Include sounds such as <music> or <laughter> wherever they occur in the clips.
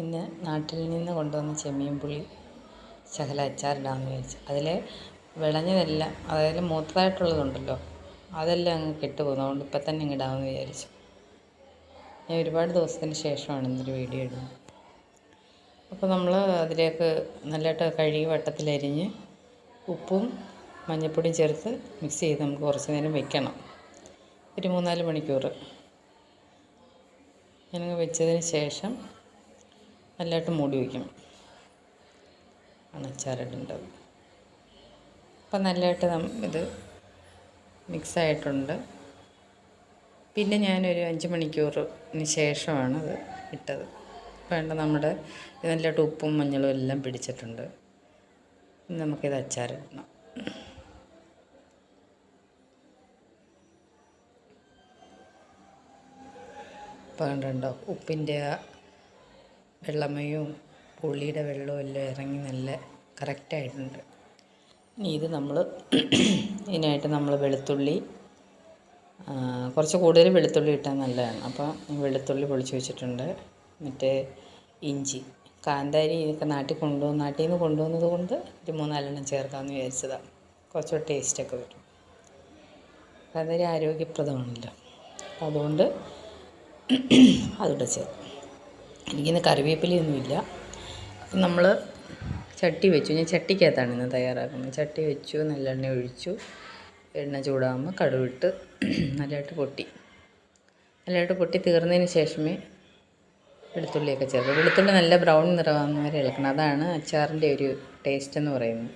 ഇന്ന് നാട്ടിൽ നിന്ന് കൊണ്ടുവന്ന ചെമ്മീൻ പുളി ശകല അച്ചാറിടാമെന്ന് വിചാരിച്ചു അതിൽ വിളഞ്ഞതെല്ലാം അതായത് മൂത്തതായിട്ടുള്ളതുണ്ടല്ലോ അതെല്ലാം അങ്ങ് കെട്ടുപോകുന്നു അതുകൊണ്ട് ഇപ്പം തന്നെ അങ്ങ് ഇടാമെന്ന് വിചാരിച്ചു. ഞാൻ ഒരുപാട് ദിവസത്തിന് ശേഷമാണ് ഇന്നൊരു വീഡിയോ ഇടുന്നത്. അപ്പോൾ നമ്മൾ അതിലേക്ക് നല്ലതായിട്ട് കഴുകി വട്ടത്തിലരിഞ്ഞ് ഉപ്പും മഞ്ഞൾപ്പൊടിയും ചേർത്ത് മിക്സ് ചെയ്ത് നമുക്ക് കുറച്ച് നേരം വെക്കണം. ഒരു മൂന്നാൽ മണിക്കൂർ ഞാനങ്ങ് വെച്ചതിന് ശേഷം നല്ലതായിട്ട് മൂടി വയ്ക്കണം ആണ് അപ്പം നല്ലതായിട്ട് ഇത് മിക്സായിട്ടുണ്ട്. പിന്നെ ഞാനൊരു അഞ്ച് മണിക്കൂറിന് ശേഷമാണ് അത് ഇട്ടത്. വേണ്ട നമ്മുടെ നല്ലതായിട്ട് ഉപ്പും മഞ്ഞളും എല്ലാം പിടിച്ചിട്ടുണ്ട്. നമുക്കിത് അച്ചാറിടണം. വേണ്ടോ ഉപ്പിന്റെ വെള്ളമയവും പുളിയുടെ വെള്ളവും എല്ലാം ഇറങ്ങി നല്ല കറക്റ്റായിട്ടുണ്ട് ഇനി ഇത് നമ്മൾ <clears throat> ഇതിനായിട്ട് നമ്മൾ വെളുത്തുള്ളി കുറച്ച് കൂടുതൽ വെളുത്തുള്ളി ഇട്ടാൽ നല്ലതാണ്. അപ്പോൾ വെളുത്തുള്ളി പൊളിച്ച് വെച്ചിട്ടുണ്ട്. മറ്റേ ഇഞ്ചി കാന്താരി ഇതൊക്കെ നാട്ടിൽ കൊണ്ടുവന്ന് നാട്ടിൽ നിന്ന് കൊണ്ടുവന്നത് കൊണ്ട് ഒരു മൂന്നാലെണ്ണം ചേർക്കാമെന്ന് വിചാരിച്ചതാണ് കുറച്ചുകൂടെ ടേസ്റ്റൊക്കെ വരും. കാന്താരി ആരോഗ്യപ്രദമാണല്ലോ. അതുകൊണ്ട് <clears throat> അതിവിടെ ചേർക്കും. എനിക്കിന്ന് കറിവേപ്പിലയൊന്നുമില്ല. അപ്പം നമ്മൾ ചട്ടി വെച്ചു. ഞാൻ ചട്ടിക്കകത്താണ് ഇന്ന് തയ്യാറാക്കുന്നത്. ചട്ടി വെച്ചു നല്ലെണ്ണ ഒഴിച്ചു. എണ്ണ ചൂടാകുമ്പോൾ കടുവിട്ട് നല്ലതായിട്ട് പൊട്ടി. നല്ലതായിട്ട് പൊട്ടി തീർന്നതിന് ശേഷമേ വെളുത്തുള്ളിയൊക്കെ ചേർക്കുക വെളുത്തുള്ളി നല്ല ബ്രൗൺ നിറമാകുന്ന വരെ ഇളക്കണം. അതാണ് അച്ചാറിന്റെ ഒരു ടേസ്റ്റ് എന്ന് പറയുന്നത്.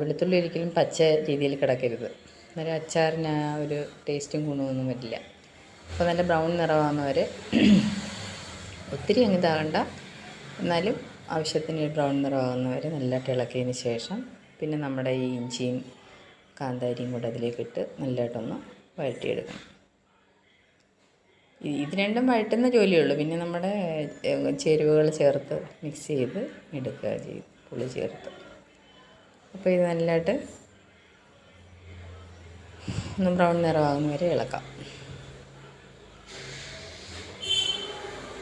വെളുത്തുള്ളി ഒരിക്കലും പച്ച രീതിയിൽ കിടക്കരുത്. അന്നേരം അച്ചാറിന് ആ ഒരു ടേസ്റ്റും ഗുണമൊന്നും വരില്ല. അപ്പോൾ നല്ല ബ്രൗൺ നിറമാകുന്ന വരെ ഒത്തിരി അങ്ങ് ഇതാകണ്ട. എന്നാലും ആവശ്യത്തിന് ബ്രൗൺ നിറമാകുന്ന വരെ നല്ലതായിട്ട് ഇളക്കിയതിന് ശേഷം പിന്നെ നമ്മുടെ ഈ ഇഞ്ചിയും കാന്താരിയും കൂടെ അതിലേക്കിട്ട് നല്ലതായിട്ടൊന്ന് വഴറ്റിയെടുക്കണം. ഇത് രണ്ടും വഴറ്റുന്ന ജോലിയുള്ളൂ. പിന്നെ നമ്മുടെ ചേരുവകൾ ചേർത്ത് മിക്സ് ചെയ്ത് എടുക്കുക ചെയ്യും പുളി ചേർത്ത്. അപ്പോൾ ഇത് നല്ലതായിട്ട് ഒന്ന് ബ്രൗൺ നിറമാകുന്ന വരെ ഇളക്കാം.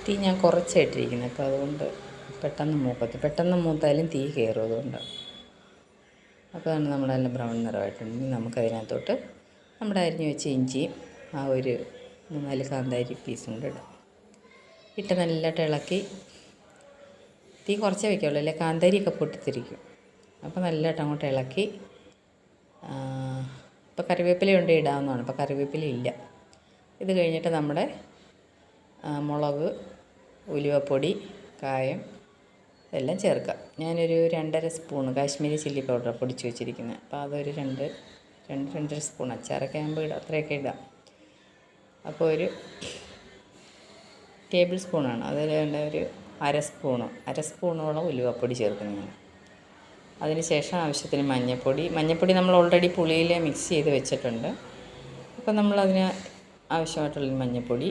തീ ഞാൻ കുറച്ചായിട്ടിരിക്കുന്നത്. അപ്പോൾ അതുകൊണ്ട് പെട്ടെന്ന് മൂക്കത്ത് പെട്ടെന്ന് മൂത്താലും തീ കയറും അതുകൊണ്ട് അപ്പോൾ അതാണ് നമ്മളെല്ലാം ബ്രൗൺ നിറമായിട്ടുണ്ട്. ഇനി നമുക്കതിനകത്തോട്ട് നമ്മുടെ അരിഞ്ഞു വെച്ച ഇഞ്ചിയും ആ ഒരു മൂന്നാൽ കാന്താരി പീസും കൂടെ ഇടാം. ഇട്ട് നല്ലതായിട്ട് ഇളക്കി തീ കുറച്ചേ വയ്ക്കുള്ളൂ അല്ലേ? കാന്താരിയൊക്കെ പൊട്ടിത്തിരിക്കും. അപ്പോൾ നല്ലതായിട്ട് അങ്ങോട്ട് ഇളക്കി ഇപ്പോൾ കറിവേപ്പില ഉണ്ട് ഇടാവുന്നതാണ്. ഇപ്പോൾ കറിവേപ്പില ഇല്ല. ഇത് കഴിഞ്ഞിട്ട് നമ്മുടെ മുളക് ഉലുവപ്പൊടി കായം എല്ലാം ചേർക്കാം ഞാനൊരു രണ്ടര സ്പൂൺ കാശ്മീരി ചില്ലി പൗഡർ പൊടിച്ച് വെച്ചിരിക്കുന്നത് അപ്പോൾ അതൊരു രണ്ട് രണ്ട് രണ്ടര സ്പൂൺ അച്ചാറൊക്കെ ആകുമ്പോൾ ഇടാം അത്രയൊക്കെ ഇടാം. അപ്പോൾ ഒരു ടേബിൾ സ്പൂണാണ്. അതിൽ ഒരു അര സ്പൂണ് അര സ്പൂണോളം ഉലുവപ്പൊടി ചേർക്കുന്നു ഞാൻ. അതിന് ശേഷം ആവശ്യത്തിന് മഞ്ഞൾപ്പൊടി മഞ്ഞൾപ്പൊടി നമ്മൾ ഓൾറെഡി പുളിയിൽ മിക്സ് ചെയ്ത് വെച്ചിട്ടുണ്ട്. അപ്പോൾ നമ്മളതിന് ആവശ്യമായിട്ടുള്ള മഞ്ഞൾപ്പൊടി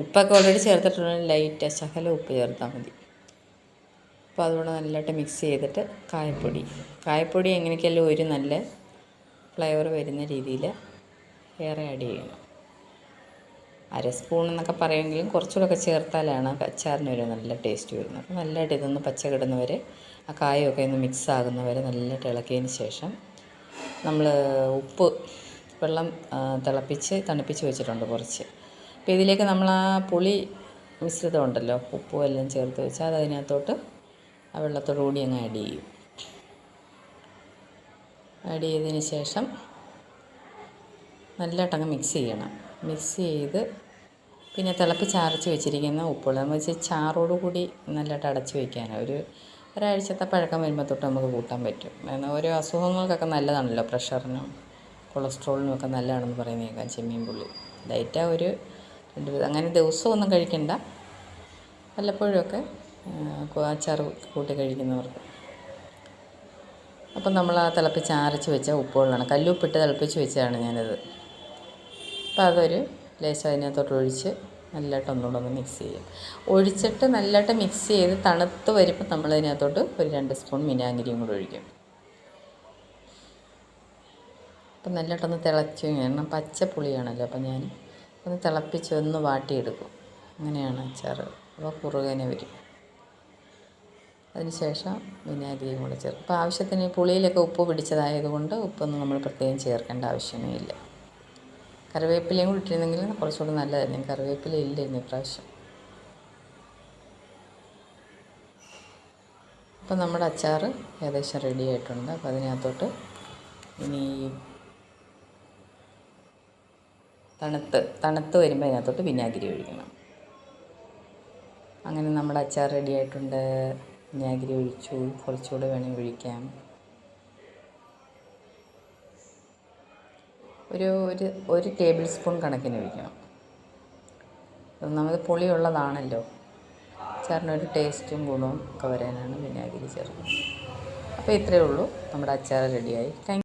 ഉപ്പൊക്കെ ഓൾറെഡി ചേർത്തിട്ടുണ്ടെങ്കിൽ ലൈറ്റ് ശകലം ഉപ്പ് ചേർത്താൽ മതി. അപ്പോൾ അതുകൊണ്ട് നല്ലതായിട്ട് മിക്സ് ചെയ്തിട്ട് കായപ്പൊടി. കായപ്പൊടി എങ്ങനെയൊക്കെയല്ലോ ഒരു നല്ല ഫ്ലേവർ വരുന്ന രീതിയിൽ വേറെ ആഡ് ചെയ്യണം. അര സ്പൂൺ എന്നൊക്കെ പറയുമെങ്കിലും കുറച്ചുകൂടെ ഒക്കെ ചേർത്താലാണ് അച്ചാറിന് ഒരു നല്ല ടേസ്റ്റ് വരുന്നത്. അപ്പോൾ നല്ലതായിട്ട് ഇതൊന്ന് പച്ച കിടുന്നവരെ ആ കായമൊക്കെ ഒന്ന് മിക്സ് ആകുന്നവരെ നല്ലതായിട്ട് ഇളക്കിയതിന് ശേഷം നമ്മൾ ഉപ്പ് വെള്ളം തിളപ്പിച്ച് തണുപ്പിച്ച് വെച്ചിട്ടുണ്ട് കുറച്ച്. അപ്പോൾ ഇതിലേക്ക് നമ്മൾ ആ പുളി മിശ്രിതം ഉണ്ടല്ലോ ഉപ്പും എല്ലാം ചേർത്ത് വെച്ചാൽ അത് അതിനകത്തോട്ട് ആ വെള്ളത്തോടു കൂടി അങ്ങ് ആഡ് ചെയ്യും. ആഡ് ചെയ്തതിന് ശേഷം നല്ലതായിട്ട് അങ്ങ് മിക്സ് ചെയ്യണം. മിക്സ് ചെയ്ത് പിന്നെ തിളപ്പിച്ച് അരച്ച് വെച്ചിരിക്കുന്ന ഉപ്പുള്ള എന്ന് വെച്ചാൽ ചാറോട് കൂടി നല്ലതായിട്ട് അടച്ച് വയ്ക്കാനാണ് ഒരു ഒരാഴ്ചത്തെ പഴക്കം വരുമ്പോൾ തൊട്ട് നമുക്ക് കൂട്ടാൻ പറ്റും. എന്നാൽ ഓരോ അസുഖങ്ങൾക്കൊക്കെ നല്ലതാണല്ലോ. പ്രഷറിനും കൊളസ്ട്രോളിനും ഒക്കെ നല്ലതാണെന്ന് പറയുന്നത് കേൾക്കാം ചെമ്മീൻ പുള്ളി ഡയറ്റാ ഒരു രണ്ട് അങ്ങനെ ദിവസമൊന്നും കഴിക്കണ്ട. വല്ലപ്പോഴുമൊക്കെ അച്ചാറ് കൂട്ടി കഴിക്കുന്നവർക്ക്. അപ്പം നമ്മൾ ആ തിളപ്പിച്ച് അരച്ച് വെച്ച ഉപ്പുവെള്ളമാണ്. കല്ലുപ്പിട്ട് തിളപ്പിച്ച് വെച്ചതാണ് ഞാനത്. അപ്പോൾ അതൊരു ലേശം അതിനകത്തോട്ട് ഒഴിച്ച് നല്ലതായിട്ട് ഒന്നുകൂടെ ഒന്ന് മിക്സ് ചെയ്യും. ഒഴിച്ചിട്ട് നല്ലതായിട്ട് മിക്സ് ചെയ്ത് തണുത്ത് വരുമ്പോൾ നമ്മൾ അതിനകത്തോട്ട് ഒരു രണ്ട് സ്പൂൺ വിനാഗിരിയും കൂടെ ഒഴിക്കും. അപ്പം നല്ലതായിട്ടൊന്ന് തിളച്ച് കഴിഞ്ഞാൽ പച്ച പുളിയാണല്ലോ അപ്പം ഞാൻ ഒന്ന് തിളപ്പിച്ച് ഒന്ന് വാട്ടിയെടുക്കും. അങ്ങനെയാണ് അച്ചാർ അപ്പോൾ കുറുകനെ വരും. അതിനുശേഷം വിനാഗിരിയും കൂടെ ചേർക്കും. അപ്പോൾ ആവശ്യത്തിന് പുളിയിലൊക്കെ ഉപ്പ് പിടിച്ചതായതുകൊണ്ട് ഉപ്പൊന്നും നമ്മൾ പ്രത്യേകം ചേർക്കേണ്ട ആവശ്യമേ ഇല്ല. കറിവേപ്പിലയും കൂടി ഇട്ടിരുന്നെങ്കിൽ കുറച്ചുകൂടി നല്ലതായിരുന്നു. കറിവേപ്പില ഇല്ലായിരുന്നു ഇപ്രാവശ്യം. അപ്പോൾ നമ്മുടെ അച്ചാർ ഏകദേശം റെഡി ആയിട്ടുണ്ട്. അപ്പോൾ അതിനകത്തോട്ട് ഇനി തണുത്ത് തണുത്ത് വരുമ്പോൾ അതിനകത്തോട്ട് വിനാഗിരി ഒഴിക്കണം. അങ്ങനെ നമ്മുടെ അച്ചാർ റെഡി ആയിട്ടുണ്ട്. വിനാഗിരി ഒഴിച്ചു. കുറച്ചുകൂടെ വേണമെങ്കിൽ ഒഴിക്കാം. ഒരു ഒരു ഒരു ടേബിൾ സ്പൂൺ കണക്കിന് ഒഴിക്കണം. ഒന്നാമത് പുളിയുള്ളതാണല്ലോ അച്ചാറിനൊരു ടേസ്റ്റും ഗുണവും ഒക്കെ വരാനാണ് വിനാഗിരി ചേർക്കുന്നത്. അപ്പോൾ ഇത്രയേ ഉള്ളൂ. നമ്മുടെ അച്ചാർ റെഡിയായി താങ്ക്